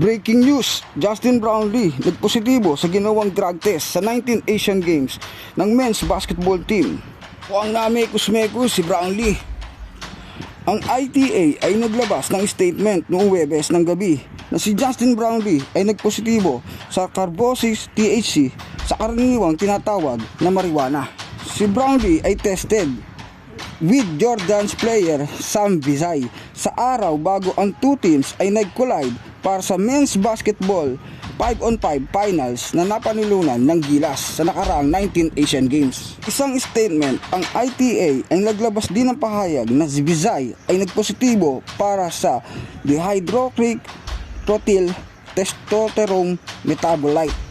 Breaking news, Justin Brownlee nagpositibo sa ginawang drug test sa 19 Asian Games ng men's basketball team. Mukhang namekus-mekus si Brownlee. Ang ITA ay naglabas ng statement noong Webes ng gabi na si Justin Brownlee ay nagpositibo sa carbosis THC sa karaniwang tinatawag na marijuana. Si Brownlee ay tested with Jordan's player Sam Vizay sa araw bago ang two teams ay nag-collide para sa men's basketball 5-on-5 finals na napanilunan ng Gilas sa nakaraang 19 Asian Games. Isang statement, ang ITA ay naglabas din ng pahayag na si Vizay ay nagpositibo para sa dihydrocric totyl testosterone metabolite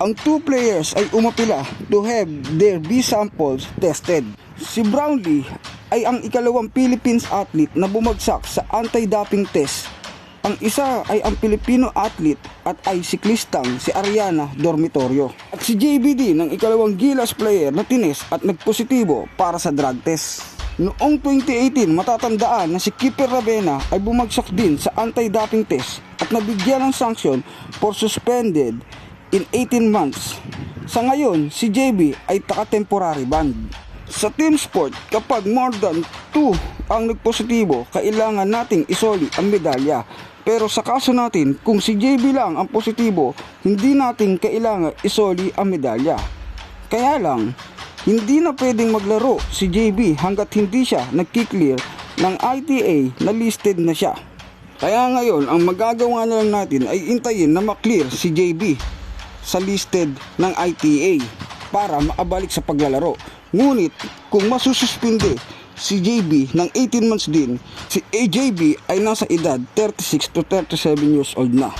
ang two players ay umapila to have their B samples tested. Si Brownlee ay ang ikalawang Philippines athlete na bumagsak sa anti-doping test. Ang isa ay ang Filipino athlete at ay siklistang si Ariana Dormitorio. At si JBD ng ikalawang Gilas player na tines at nagpositibo para sa drug test. Noong 2018, matatandaan na si Keeper Ravena ay bumagsak din sa anti-doping test at nabigyan ng sanction for suspended in 18 months. Sa ngayon, si JB ay taka-temporary ban. Sa team sport, kapag more than 2 ang nagpositibo, kailangan nating isoli ang medalya. Pero sa kaso natin, kung si JB lang ang positibo, hindi natin kailangan isoli ang medalya. Kaya lang, hindi na pwedeng maglaro si JB hanggat hindi siya nagkiklear ng ITA na listed na siya. Kaya ngayon, ang magagawa na lang natin ay intayin na maklear si JB sa listed ng ITA para makabalik sa paglalaro. Ngunit kung masususpinde si JB ng 18 months din, si AJB ay nasa edad 36 to 37 years old na.